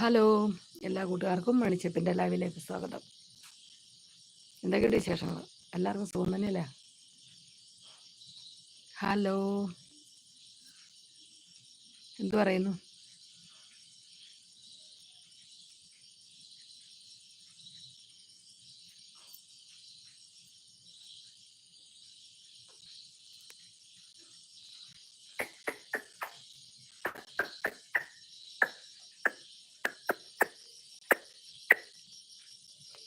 Hello എല്ലാ കൂട്ടുകാർക്കും മണിച്ചപ്പിന്റെ ലൈവിലേക്ക് സ്വാഗതം. എന്തൊക്കെയുണ്ട് വിശേഷങ്ങൾ എല്ലാവർക്കും സുഖം തന്നെയല്ലേ? ഹലോ എന്തു പറയുന്നു?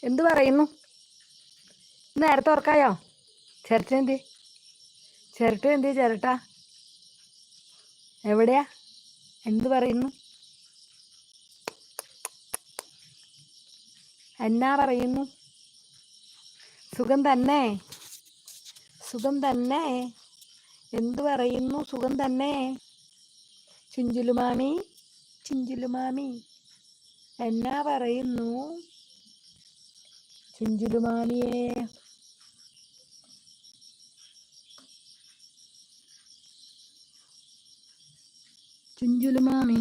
എന്തു പറയുന്നു? നേരത്തെ ഉറക്കായോ? ചിരട്ട എന്തി? ചിരട്ട എന്തി ചിരട്ട? എവിടെയാ? എന്തു പറയുന്നു? എന്നാ പറയുന്നു? സുഖം തന്നെ. സുഖം തന്നെ. എന്തു പറയുന്നു? സുഖം തന്നെ. ചിഞ്ചുലുമാമി ചിഞ്ചുലുമാമി എന്നാ പറയുന്നു? ചിഞ്ചുലുമാമിയെ ചുഞ്ചുലുമാമി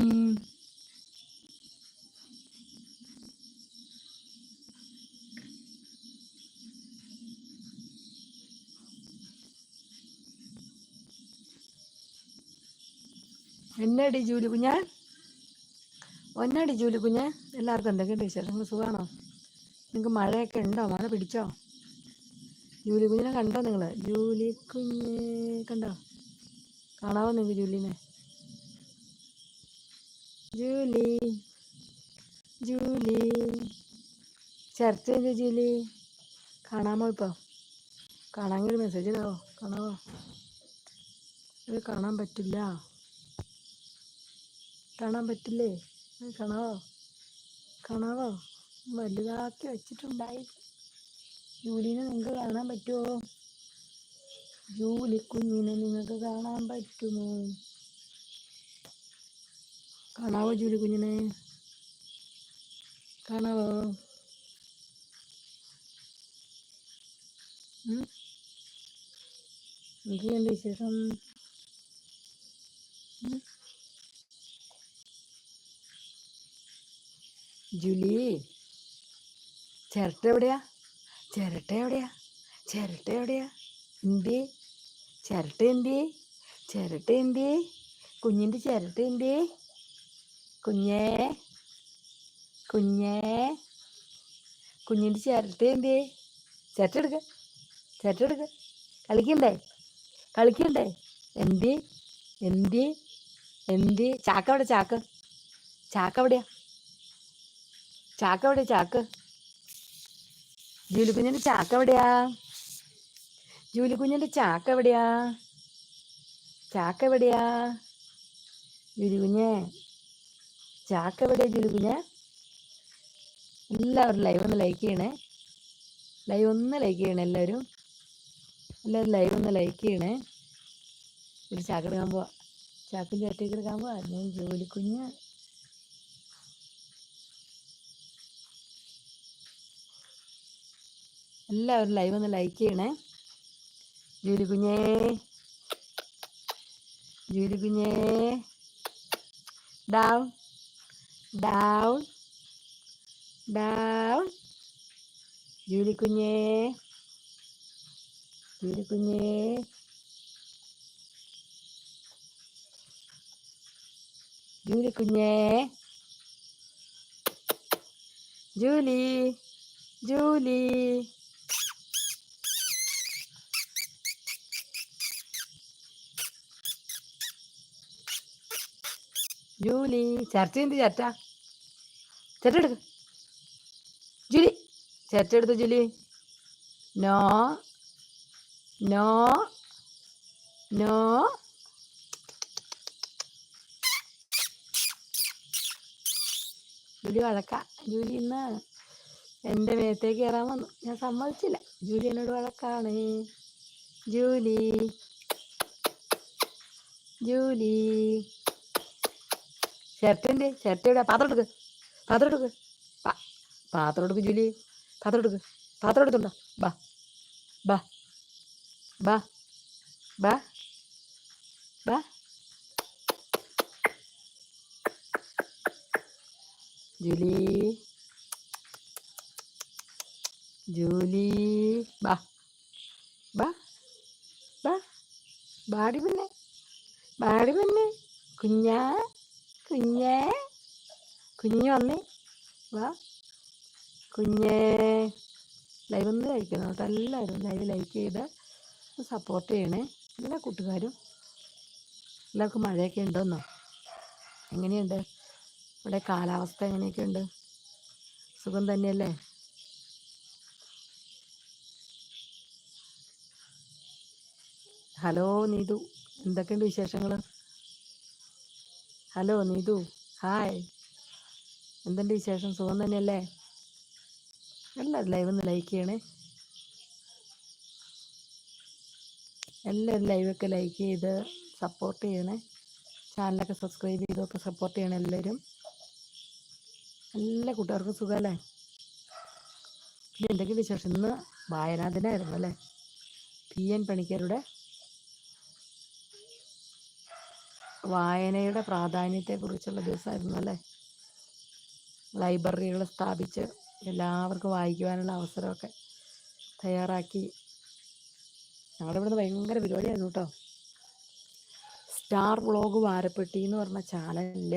എന്നടി ജൂലി കുഞ്ഞാൻ? ഒന്നടി ജൂലി കുഞ്ഞാൻ? എല്ലാവർക്കും എന്തൊക്കെയുണ്ട് വിശേഷങ്ങൾ? സുഖമാണോ? നിങ്ങൾക്ക് മഴയൊക്കെ ഉണ്ടോ? മഴ പിടിച്ചോ? ജൂലി കുഞ്ഞിനെ കണ്ടോ നിങ്ങൾ ജൂലി കുഞ്ഞ് കണ്ടോ? കാണാവോ നിങ്ങൾക്ക് ജൂലിനെ? Julie Julie. ചർച്ച ജൂലി? കാണാമോ ഇപ്പോൾ കാണാമെങ്കിൽ മെസ്സേജ് ഇടാവോ? കാണാവോ? ഇത് കാണാൻ പറ്റില്ല. കാണാൻ പറ്റില്ലേ? കാണാവോ? കാണാവോ? വലുതാക്കി വെച്ചിട്ടുണ്ടായി. ജൂലിനെ നിങ്ങൾക്ക് കാണാൻ പറ്റുമോ ജൂലി കുഞ്ഞിനെ നിങ്ങൾക്ക് കാണാൻ പറ്റുമോ? കാണാവോ ജൂലി കുഞ്ഞിനെ? കാണാവോ? എന്തൊക്കെയുണ്ട് വിശേഷം? ഉം? ചിരട്ട എവിടെയാ? ചിരട്ട എവിടെയാ? ചിരട്ട എവിടെയാ? എന്തി? ചിരട്ട എന്തി? ചിരട്ട എന്തി? കുഞ്ഞിന്റെ ചിരട്ട എന്തി? കുഞ്ഞേ? കുഞ്ഞേ? കുഞ്ഞിന്റെ ചിരട്ട എന്തി? ചിരട്ട എടുക്ക. ചിരട്ട എടുക്ക. കളിക്കണ്ടേ? കളിക്കണ്ടേ? എന്തി? എന്തി? എന്തി? ചാക്ക എവിടെ ചാക്ക്. ചാക്ക എവിടെയാ ചാക്ക എവിടെ ചാക്ക്. ജൂലി ചാക്ക് എവിടെയാ? ജൂലി ചാക്ക് എവിടെയാ? ചാക്ക എവിടെയാ? ജൂലി കുഞ്ഞെ ചാക്ക എവിടെയാ ജൂലി കുഞ്ഞെ എല്ലാവരും ലൈവ് ഒന്ന് ലൈക്ക് ചെയ്യണേ. ലൈവ് ഒന്ന് ലൈക്ക് ചെയ്യണേ എല്ലാവരും. എല്ലാവരും ലൈവ് ഒന്ന് ലൈക്ക് ചെയ്യണേ. ഒരു ചാക്കെടുക്കാൻ പോവാ. ചാക്കും ചേട്ടയ്ക്ക് എടുക്കാൻ പോവാ. ഞാൻ ജോലി എല്ലാവരും ലൈവ് ഒന്ന് ലൈക്ക് ചെയ്യണേ. ജൂലി കുഞ്ഞേ. ജൂലി കുഞ്ഞേ. ഡൗൺ ഡൗൺ ഡൗൺ ജൂലി കുഞ്ഞേ. ജൂലി കുഞ്ഞേ. ജൂലി കുഞ്ഞേ. ജൂലി. ജൂലി. ജൂലി ചർച്ച എന്ത് ചേട്ട ചർച്ച എടുക്ക്. ജൂലി. ചർച്ച എടുത്തു Julie? No. No. No. Julie വഴക്ക. Julie ഇന്ന് എന്റെ മേത്തേക്ക് കയറാൻ വന്നു. ഞാൻ സമ്മതിച്ചില്ല. ജൂലി എന്നോട് വഴക്കാണ്. ജൂലി. ജൂലി. ചിരട്ടന്റെ ചിരട്ടയുടെ പാത്രം എടുക്ക്. പാത്രം എടുക്ക്. പാത്രം എടുക്ക് ജൂലി. പാത്രം എടുക്ക്. പാത്രം എടുത്തുണ്ടോ ബാ. ബാ. ബാ. ബാ. ബാ. ജൂലി. ജൂലി. ബാ. ബാ. ബാ. ബാടി പിന്നെ ബാടി പിന്നെ കുഞ്ഞാ. കുഞ്ഞേ കുഞ്ഞു വന്നേ? വാ. കുഞ്ഞേ ലൈവ് ഒന്ന് കഴിക്കണം. എല്ലാവരും ലൈവ് ലൈക്ക് ചെയ്ത് സപ്പോർട്ട് ചെയ്യണേ. എല്ലാ കൂട്ടുകാരും. എല്ലാവർക്കും മഴയൊക്കെ ഉണ്ടോന്നോ? എങ്ങനെയുണ്ട്? ഇവിടെ കാലാവസ്ഥ എങ്ങനെയൊക്കെ ഉണ്ട് സുഖം തന്നെയല്ലേ? ഹലോ നീതു. എന്തൊക്കെയുണ്ട് വിശേഷങ്ങൾ ഹലോ നീതു. ഹായ്. എന്തുണ്ട് വിശേഷം? സുഖം തന്നെയല്ലേ? എല്ലാവരും ലൈവ് ഒന്ന് ലൈക്ക് ചെയ്യണേ. എല്ലാവരും ലൈവൊക്കെ ലൈക്ക് ചെയ്ത് സപ്പോർട്ട് ചെയ്യണേ. ചാനലൊക്കെ സബ്സ്ക്രൈബ് ചെയ്തൊക്കെ സപ്പോർട്ട് ചെയ്യണം എല്ലാവരും. എല്ലാ കൂട്ടുകാർക്കും സുഖമല്ലേ എന്തെങ്കിലും വിശേഷം? ഇന്ന് വായനാഥനായിരുന്നു അല്ലേ? പി എൻ പണിക്കരുടെ വായനയുടെ പ്രാധാന്യത്തെക്കുറിച്ചുള്ള ദിവസമായിരുന്നു അല്ലേ? ലൈബ്രറികൾ സ്ഥാപിച്ച് എല്ലാവർക്കും വായിക്കുവാനുള്ള അവസരമൊക്കെ തയ്യാറാക്കി. ഞങ്ങളുടെ ഇവിടുന്ന് ഭയങ്കര പരിപാടിയായിരുന്നു കേട്ടോ. സ്റ്റാർ വ്ളോഗ് വാരപ്പെട്ടി എന്ന് പറഞ്ഞ ചാനലിൽ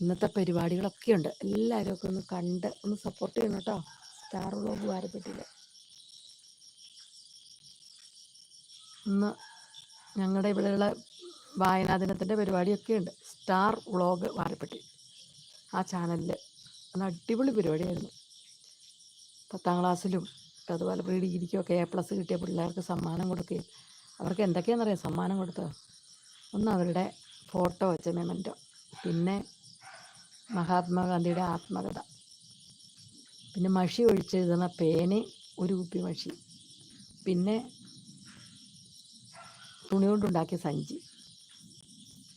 ഇന്നത്തെ പരിപാടികളൊക്കെ ഉണ്ട്. എല്ലാവരും ഒക്കെ ഒന്ന് കണ്ട് ഒന്ന് സപ്പോർട്ട് ചെയ്യണം കേട്ടോ സ്റ്റാർ വ്ളോഗ് വാരപ്പെട്ടിയിൽ ഇന്ന് ഞങ്ങളുടെ ഇവിടെയുള്ള വായനാ ദിനത്തിന്റെ പരിപാടിയൊക്കെ ഉണ്ട് സ്റ്റാർ വ്ളോഗ് വാരപ്പെട്ടി ആ ചാനലിൽ അത് അടിപൊളി പരിപാടിയായിരുന്നു. പത്താം ക്ലാസ്സിലും അതുപോലെ പ്രീ ഡിഗ്രിക്കും ഒക്കെ എ പ്ലസ് കിട്ടിയ പിള്ളേർക്ക് സമ്മാനം കൊടുക്കുകയും അവർക്ക് എന്തൊക്കെയാണെന്നറിയാം? സമ്മാനം കൊടുത്തത് ഒന്ന് അവരുടെ ഫോട്ടോ വെച്ച മെമന്റോ പിന്നെ മഹാത്മാഗാന്ധിയുടെ ആത്മകഥ. പിന്നെ മഷി ഒഴിച്ചെഴുതുന്ന പേന ഒരു കുപ്പി മഷി. പിന്നെ തുണി കൊണ്ടുണ്ടാക്കിയ സഞ്ചി.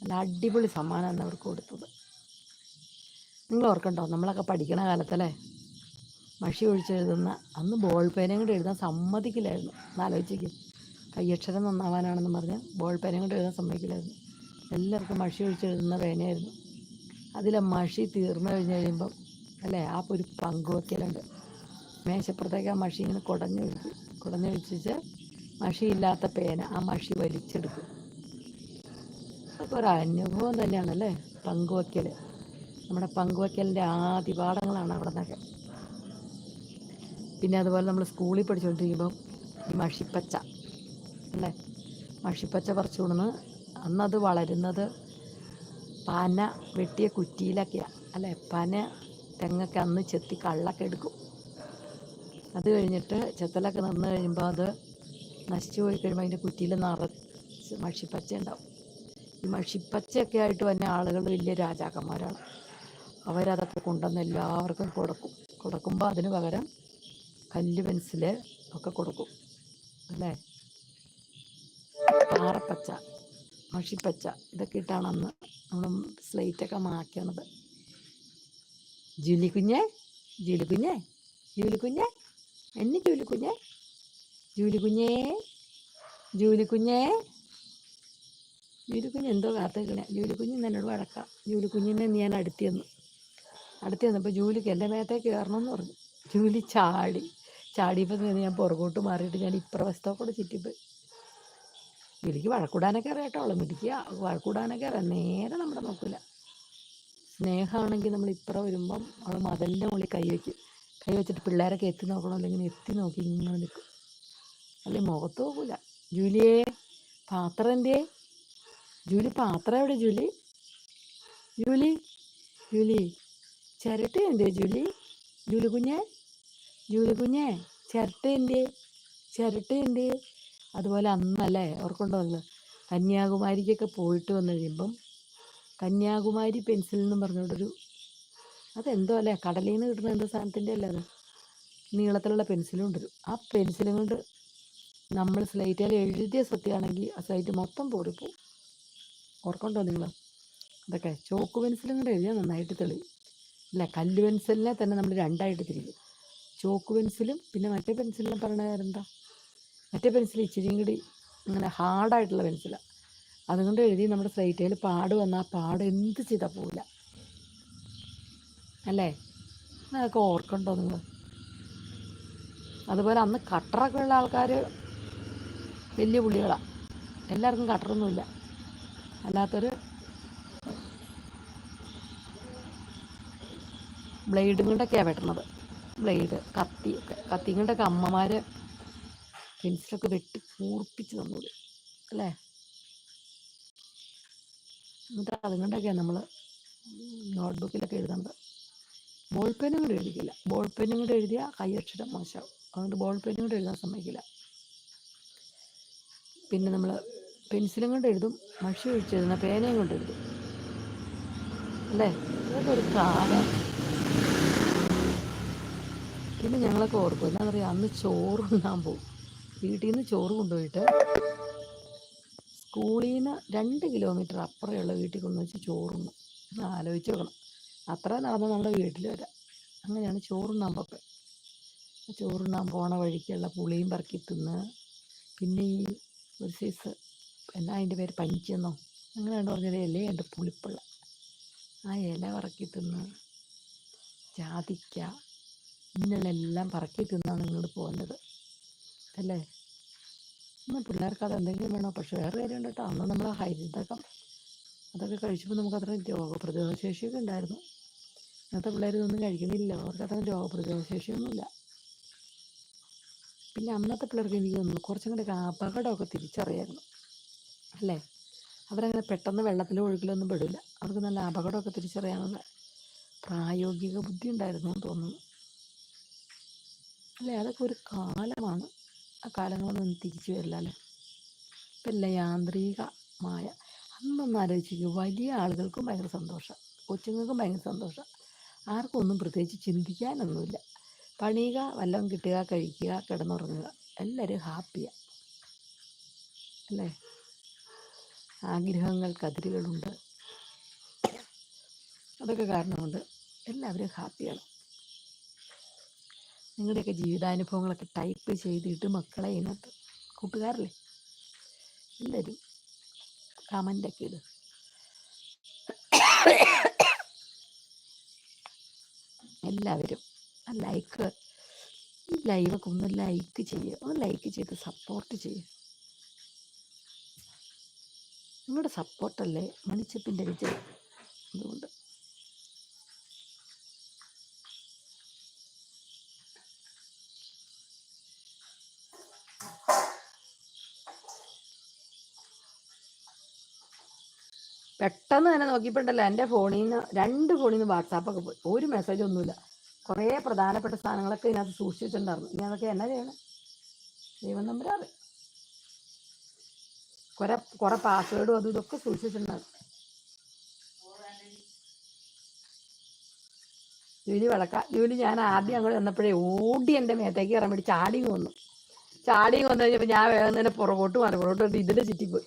നല്ല അടിപൊളി സമ്മാനമാണ് അവർക്ക് കൊടുത്തത്. നിങ്ങൾ ഓർക്കണ്ടോ നമ്മളൊക്കെ പഠിക്കണ കാലത്തല്ലേ? മഷി ഒഴിച്ചെഴുതുന്ന അന്ന് ബോൾ പേനയും കൊണ്ട് എഴുതാൻ സമ്മതിക്കില്ലായിരുന്നു. എന്നാലോചിക്കും കയ്യക്ഷരം നന്നാവാനാണെന്ന് പറഞ്ഞ് ബോൾ പേനയും കൊണ്ട് എഴുതാൻ സമ്മതിക്കില്ലായിരുന്നു. എല്ലാവർക്കും മഷി ഒഴിച്ചെഴുതുന്ന പേനയായിരുന്നു. അതിലെ മഷി തീർന്നു കഴിഞ്ഞ് കഴിയുമ്പം അല്ലേ ആ ഒരു പങ്കുവയ്ക്കലുണ്ട് മേശപ്പുറത്തേക്ക് ആ മഷി ഇങ്ങനെ കുടഞ്ഞൊഴിക്കും കുടഞ്ഞൊഴിച്ചിട്ട് മഷിയില്ലാത്ത പേന ആ മഷി വലിച്ചെടുക്കും അതൊക്കെ ഒരു അനുഭവം തന്നെയാണല്ലേ? പങ്കുവയ്ക്കൽ നമ്മുടെ പങ്കുവയ്ക്കലിന്റെ ആദിപാഠങ്ങളാണ് അവിടെ നിന്നൊക്കെ പിന്നെ അതുപോലെ നമ്മൾ സ്കൂളിൽ പഠിച്ചുകൊണ്ടിരിക്കുമ്പം ഈ മഷിപ്പച്ച അല്ലേ? മഷിപ്പച്ച പറിച്ചു കൊടുന്ന് അന്നത് വളരുന്നത് പന വെട്ടിയ കുറ്റിയിലൊക്കെയാണ് അല്ലേ? പന തെങ്ങൊക്കെ അന്ന് ചെത്തി കള്ളൊക്കെ എടുക്കും. അത് കഴിഞ്ഞിട്ട് ചെത്തലൊക്കെ നിന്ന് കഴിയുമ്പോൾ അത് നശിച്ചു പോയി കഴിയുമ്പോൾ അതിന്റെ കുറ്റിയിൽ നിറച്ച് മഷിപ്പച്ച ഉണ്ടാവും. ഈ മഷിപ്പച്ചയൊക്കെ ആയിട്ട് വന്നെ ആളുകൾ വലിയ രാജാക്കന്മാരാണ്. അവരതൊക്കെ കൊണ്ടുവന്ന് എല്ലാവർക്കും കൊടുക്കും. കൊടുക്കുമ്പോൾ അതിന് പകരം കല്ല് പെൻസിൽ ഒക്കെ കൊടുക്കും. അല്ലേ? പാറപ്പച്ച മഷിപ്പച്ച ഇതൊക്കെ ഇട്ടാണ് അന്ന് നമ്മൾ സ്ലേറ്റൊക്കെ മാറ്റണത് ജൂലി ജൂലിക്കുഞ്ഞേ ജൂലി കുഞ്ഞെ ജൂലി കുഞ്ഞെ എന്നെ ജൂലി കുഞ്ഞെ. ജൂലി കുഞ്ഞേ? ജൂലി കുഞ്ഞേ? ജൂലി കുഞ്ഞ് എന്തോ കാത്തേക്കണേ ജൂലി കുഞ്ഞ് എന്നോട് വഴക്കാം. ജൂലി കുഞ്ഞിനെ ഞാൻ അടുത്ത് ചെന്നു. അടുത്ത് ചെന്നപ്പോൾ ജൂലിക്ക് എന്റെ മേത്തേക്ക് കയറണമെന്ന് പറഞ്ഞു. ജൂലി ചാടി. ചാടിയപ്പോൾ ഞാൻ പുറകോട്ട് മാറിയിട്ട് ഞാൻ ഇപ്പുറവശത്തോ കൂടെ ചുറ്റിപ്പോയി. ജൂലിക്ക് വഴക്കൂടാനൊക്കെ അറിയാട്ടോളൂ മിടിക്കുക വഴക്കൂടാനൊക്കെ അറിയാം. നേരെ നമ്മുടെ നോക്കില്ല സ്നേഹമാണെങ്കിൽ നമ്മൾ ഇപ്പുറ വരുമ്പം അവൾ മതലിന്റെ മുകളിൽ കൈ കൈ വെച്ചിട്ട് പിള്ളേരൊക്കെ എത്തി നോക്കണം? ഇങ്ങനെ എത്തി നോക്കി ഇങ്ങനെ നിൽക്കും. അല്ലെങ്കിൽ മുഖത്ത് നോക്കൂല. ജൂലിയേ പാത്രം എന്തേ ജൂലി പാത്രം എവിടെ ജൂലി? Julie Julie. ചിരട്ട എന്തേ ജൂലി? ജൂലി കുഞ്ഞെ ജൂലി കുഞ്ഞെ. ചിരട്ട എന്തേ ചിരട്ട എന്തേ അതുപോലെ അന്നല്ലേ ഓർക്കൊണ്ടല്ലോ കന്യാകുമാരിക്കൊക്കെ പോയിട്ട് വന്നു കഴിയുമ്പം കന്യാകുമാരി പെൻസിൽ എന്നും പറഞ്ഞുകൊണ്ടൊരു അതെന്തോ അല്ലേ? കടലിൽ നിന്ന് കിട്ടുന്ന എന്തോ സാധനത്തിന്റെ അല്ലേ അത്? നീളത്തിലുള്ള പെൻസിലും ഉണ്ട് ആ പെൻസിലും കൊണ്ട് നമ്മൾ സ്ലൈറ്റിൽ എഴുതിയ സത്യമാണെങ്കിൽ ആ സ്ലൈറ്റ് മൊത്തം പോറിപ്പോവും ഓർക്കണ്ടോ നിങ്ങൾ? അതൊക്കെ ചോക്ക് പെൻസിലും കൂടെ എഴുതിയാൽ നന്നായിട്ട് തെളിയും. അല്ല? കല്ല് പെൻസിലിനെ തന്നെ നമ്മൾ രണ്ടായിട്ട് തിരിക്കും. ചോക്ക് പെൻസിലും പിന്നെ മറ്റേ പെൻസിലിനെ കാര്യം എന്താ മറ്റേ പെൻസിൽ ഇച്ചിരിയും കൂടി ഇങ്ങനെ ഹാർഡായിട്ടുള്ള പെൻസിലാണ് അതുകൊണ്ട് എഴുതി നമ്മുടെ സ്ലൈറ്റേൽ പാട് വന്നാൽ പാട് എന്ത് ചെയ്താൽ പോവില്ല. അല്ലേ? അതൊക്കെ ഓർക്കണ്ടോ നിങ്ങൾ? അതുപോലെ അന്ന് കട്ടറൊക്കെ ഉള്ള ആൾക്കാർ വലിയ പുള്ളികളാണ് എല്ലാവർക്കും കട്ടറൊന്നുമില്ല. അല്ലാത്തൊരു ബ്ലേഡും കൊണ്ടൊക്കെയാണ് വെട്ടണത്. ബ്ലേഡ് കത്തി ഒക്കെ. കത്തി കൊണ്ടൊക്കെ അമ്മമാർ പെൻസിലൊക്കെ വെട്ടി കൂർപ്പിച്ച് തന്നത് അല്ലേ? എന്നിട്ട് അതുകൊണ്ടൊക്കെയാണ് നമ്മൾ നോട്ട്ബുക്കിലൊക്കെ എഴുതേണ്ടത് ബോൾ പെന്നും കൂടെ എഴുതിക്കില്ല. ബോൾ പെന്നും കൂടെ എഴുതിയാൽ കൈയക്ഷരം മോശമാവും. അതുകൊണ്ട് ബോൾ പെന്നും കൂടെ എഴുതാൻ സമ്മതിക്കില്ല. പിന്നെ നമ്മൾ പെൻസിലും കൊണ്ട് എഴുതും മഷി ഒഴിച്ചെഴുതുന്ന പേനയും കൊണ്ട് എഴുതും. അല്ലേ? അതൊക്കെ ഒരു കാലം. പിന്നെ ഞങ്ങളൊക്കെ ഓർക്കും എന്താ പറയുക അന്ന് ചോറ് ഉണ്ണാൻ പോകും വീട്ടിൽ നിന്ന് ചോറ് കൊണ്ടുപോയിട്ട് സ്കൂളിൽ നിന്ന് രണ്ട് കിലോമീറ്റർ അപ്പുറമുള്ള വീട്ടിൽ കൊണ്ടു വെച്ച് ഞാൻ ആലോചിച്ച് നോക്കണം. അത്ര നടന്ന് നമ്മുടെ വീട്ടിൽ വരാം. അങ്ങനെയാണ് ചോറുണ്ണാൻ പോക്ക്. ചോറുണ്ണാൻ പോണ വഴിക്കുള്ള പുളിയും പറക്കി തിന്ന്. പിന്നെ ഈ ഒരു സൈസ് എന്നാ അതിന്റെ പേര് പഞ്ചെന്നോ? അങ്ങനെ കണ്ടു പറഞ്ഞത് ഇലയുണ്ട് പുളിപ്പുള്ള. ആ ഇല പറക്കി തിന്ന് ജാതിക്ക ഇങ്ങനെയെല്ലാം പറക്കി തിന്നാണ് ഇങ്ങോട്ട് പോകുന്നത് അല്ലേ? ഇന്ന് പിള്ളേർക്ക് അത് എന്തെങ്കിലും വേണോ? പക്ഷെ വേറെ കാര്യമുണ്ട് കേട്ടോ അന്ന് നമ്മൾ ഹരിതകം അതൊക്കെ കഴിച്ചപ്പോൾ നമുക്ക് അത്ര രോഗപ്രതിരോധ ശേഷിയൊക്കെ ഉണ്ടായിരുന്നു. ഇന്നത്തെ പിള്ളേർ ഇതൊന്നും കഴിക്കുന്നില്ല അവർക്ക് അത്ര രോഗപ്രതിരോധ പിന്നെ അന്നത്തെ പിള്ളേർക്ക് എനിക്ക് തോന്നുന്നു കുറച്ചും കൂടെ അപകടമൊക്കെ തിരിച്ചറിയായിരുന്നു. അല്ലേ? അവരങ്ങനെ പെട്ടെന്ന് വെള്ളത്തിലോ ഒഴുകിലൊന്നും പെടില്ല. അവർക്ക് നല്ല അപകടമൊക്കെ തിരിച്ചറിയാനുള്ള പ്രായോഗിക ബുദ്ധി ഉണ്ടായിരുന്നു എന്ന് തോന്നുന്നു. അല്ലേ? അതൊക്കെ ഒരു കാലമാണ്. ആ കാലങ്ങളൊന്നും തിരിച്ചു വരില്ല അല്ലേ? ഇപ്പം യാന്ത്രികമായ അന്നൊന്ന് ആലോചിക്കുക വലിയ ആളുകൾക്കും ഭയങ്കര സന്തോഷം. കൊച്ചുങ്ങൾക്കും ഭയങ്കര സന്തോഷം. ആർക്കും ഒന്നും പ്രത്യേകിച്ച് ചിന്തിക്കാനൊന്നുമില്ല. പണിയുക വല്ലതും കിട്ടുക കഴിക്കുക കിടന്നുറങ്ങുക. എല്ലാവരും ഹാപ്പിയാണ് അല്ലേ? ആഗ്രഹങ്ങൾക്ക് അതിരുകളുണ്ട് അതൊക്കെ കാരണമുണ്ട്. എല്ലാവരും ഹാപ്പിയാണ്. നിങ്ങളുടെയൊക്കെ ജീവിതാനുഭവങ്ങളൊക്കെ ടൈപ്പ് ചെയ്തിട്ട് മക്കളെ ഇതിനകത്ത് കൂട്ടുകാരല്ലേ? എല്ലാവരും കമന്റൊക്കെ ഇടും. എല്ലാവരും ആ ലൈക്ക് ഈ ലൈവൊക്കെ ഒന്ന് ലൈക്ക് ചെയ്യുക ഒന്ന് ലൈക്ക് ചെയ്ത് സപ്പോർട്ട് ചെയ്യുക നിങ്ങളുടെ സപ്പോർട്ടല്ലേ മണിച്ചപ്പിന്റെ വിജയം. അതുകൊണ്ട്. പെട്ടെന്ന് തന്നെ നോക്കിയപ്പോണ്ടല്ലോ എന്റെ ഫോണിൽ നിന്ന് രണ്ട് ഫോണിൽ നിന്ന് വാട്സാപ്പൊക്കെ പോയി. ഒരു മെസ്സേജ് ഒന്നുമില്ല. കുറേ പ്രധാനപ്പെട്ട സാധനങ്ങളൊക്കെ ഇതിനകത്ത് സൂക്ഷിച്ചിട്ടുണ്ടായിരുന്നു. ഇനി അതൊക്കെ എന്നാ ചെയ്യണം? ദൈവം നമ്പരാറ് കുറെ കുറെ പാസ്വേഡും അതും ഇതൊക്കെ സൂക്ഷിച്ചിട്ടുണ്ടായിരുന്നു. ജൂലി വിളക്ക. ജൂലി ഞാൻ ആദ്യം അങ്ങോട്ട് വന്നപ്പോഴേ ഓടി എന്റെ മേത്തേക്ക് ഇറങ്ങി പിടിച്ച് ചാടി വന്നു. ചാടി വന്നു കഴിഞ്ഞപ്പോൾ ഞാൻ വേഗം തന്നെ പുറകോട്ട് മാറി. പുറകോട്ട് വന്നിട്ട് ഇതിന്റെ ചുറ്റിപ്പോയി.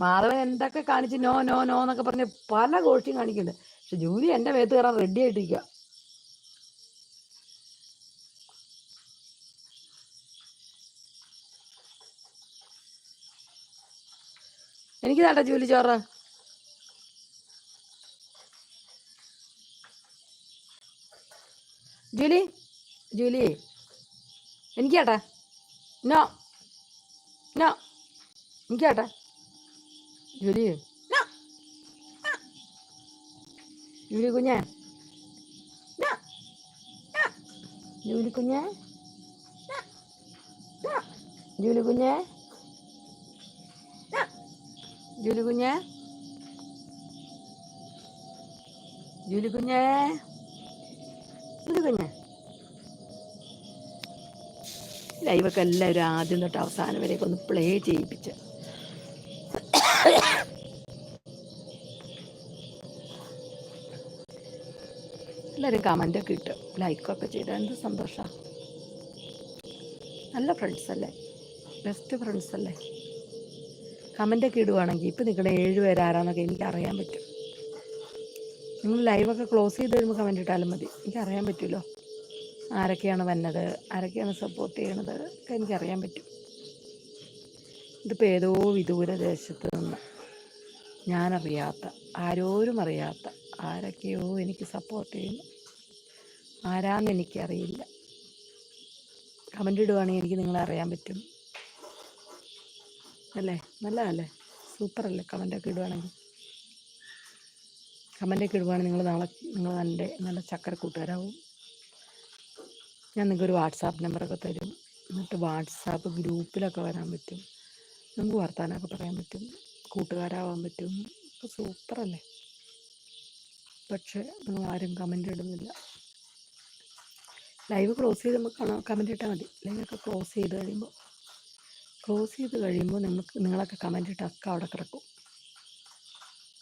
മാധവൻ എന്തൊക്കെ കാണിച്ച് നോ നോ നോ എന്നൊക്കെ പറഞ്ഞ് പല ഗോഷ്ടിയും കാണിക്കുന്നുണ്ട്. പക്ഷെ ജൂലി എന്റെ മേത്ത് കയറാൻ റെഡി ആയിട്ടിരിക്കുക എനിക്ക് താണ്ട ജൂലി ചോറ്? ജൂലി? ജൂലി. എനിക്ക് ചേട്ടാ നോ നോ എനിക്ക് ചേട്ടാ ജൂലി. ജൂലി കുഞ്ഞെ. ജൂലി കുഞ്ഞെ. ജൂലി കുഞ്ഞെ ജൂലി കുഞ്ഞെ ജൂലി കുഞ്ഞെ ജൂലി കുഞ്ഞെ ലൈവൊക്കെ എല്ലാവരും ആദ്യം തൊട്ട് അവസാനം വരെയൊക്കെ ഒന്ന് പ്ലേ ചെയ്യിപ്പിച്ച്. എല്ലാവരും കമന്റൊക്കെ ഇട്ട് ലൈക്കൊക്കെ ചെയ്ത്. എന്ത് സന്തോഷമാണ് നല്ല ഫ്രണ്ട്സ് അല്ലേ ബെസ്റ്റ് ഫ്രണ്ട്സ് അല്ലേ കമന്റൊക്കെ ഇടുവാണെങ്കിൽ ഇപ്പം നിൽക്കണ ഏഴ് പേരാരാന്നൊക്കെ എനിക്ക് അറിയാൻ പറ്റും. നിങ്ങൾ ലൈവൊക്കെ ക്ലോസ് ചെയ്ത് വരുമ്പോൾ കമന്റ് ഇട്ടാലും മതി. എനിക്ക് അറിയാൻ പറ്റുമല്ലോ ആരൊക്കെയാണ് വന്നത് ആരൊക്കെയാണ് സപ്പോർട്ട് ചെയ്യണത് ഒക്കെ എനിക്കറിയാൻ പറ്റും. ഇതിപ്പോൾ ഏതോ വിദൂര ദേശത്ത് നിന്ന് ഞാനറിയാത്ത ആരോരും അറിയാത്ത ആരൊക്കെയോ എനിക്ക് സപ്പോർട്ട് ചെയ്യുന്നു. ആരാന്ന് എനിക്കറിയില്ല. കമന്റ് ഇടുവാണെങ്കിൽ എനിക്ക് നിങ്ങളെ അറിയാൻ പറ്റും. അല്ലേ? നല്ലതല്ലേ? സൂപ്പറല്ലേ കമന്റൊക്കെ ഇടുവാണെങ്കിൽ. കമന്റൊക്കെ ഇടുവാണെങ്കിൽ നിങ്ങൾ നാളെ നിങ്ങൾ നല്ല നല്ല ചക്കര കൂട്ടുകാരാവും ഞാൻ നിങ്ങൾക്കൊരു വാട്സാപ്പ് നമ്പറൊക്കെ തരും. എന്നിട്ട് വാട്സാപ്പ് ഗ്രൂപ്പിലൊക്കെ വരാൻ പറ്റും. നമുക്ക് വർത്താനമൊക്കെ പറയാൻ പറ്റും. കൂട്ടുകാരാവാൻ പറ്റും. സൂപ്പറല്ലേ പക്ഷേ നിങ്ങൾ ആരും കമന്റ് ഇടുന്നില്ല. ലൈവ് ക്ലോസ് ചെയ്ത് നമുക്ക് കമന്റ് ഇട്ടാൽ മതി. ലൈവൊക്കെ ക്ലോസ് ചെയ്ത് കഴിയുമ്പോൾ ക്ലോസ് ചെയ്ത് കഴിയുമ്പോൾ നമുക്ക് നിങ്ങളൊക്കെ കമന്റ് ഇട്ടൊക്കെ അവിടെ കിടക്കും.